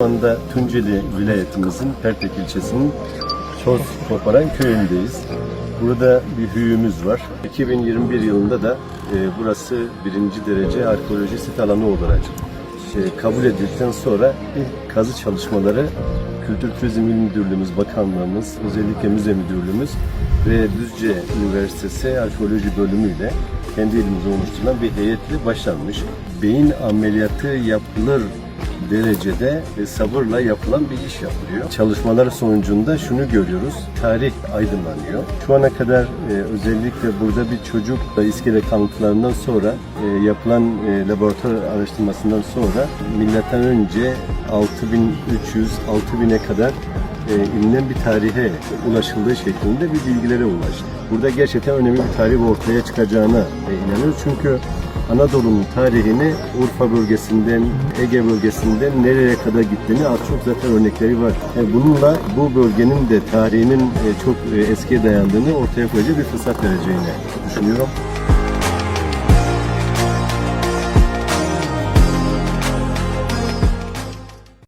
Şu anda Tunceli vilayetimizin Pertek ilçesinin Çoz Koparan köyündeyiz. Burada bir hüyümüz var. 2021 yılında da e, burası birinci derece arkeoloji sit alanı olarak şey, kabul edildikten sonra ilk kazı çalışmaları Kültür Turizm İl Müdürlüğümüz, Bakanlığımız, özellikle Müze Müdürlüğümüz ve Düzce Üniversitesi Arkeoloji Bölümüyle kendi elimizde oluşturulan bir heyetle başlanmış. Beyin ameliyatı yapılır derecede sabırla yapılan bir iş yapılıyor. Çalışmalar sonucunda şunu görüyoruz. Tarih aydınlanıyor. Şu ana kadar e, özellikle burada bir çocuk da iskele kalıntılarından sonra e, yapılan e, laboratuvar araştırmasından sonra milattan önce 6300 6000'e kadar e, bilinen bir tarihe ulaşıldığı şeklinde bir bilgilere ulaştı. Burada gerçekten önemli bir tarih ortaya çıkacağına inanıyoruz. Çünkü Anadolu'nun tarihini Urfa bölgesinden, Ege bölgesinden nereye kadar gittiğini az çok zaten örnekleri var. E, bununla bu bölgenin de tarihinin e, çok e, eskiye dayandığını ortaya koyacak bir fırsat vereceğini düşünüyorum.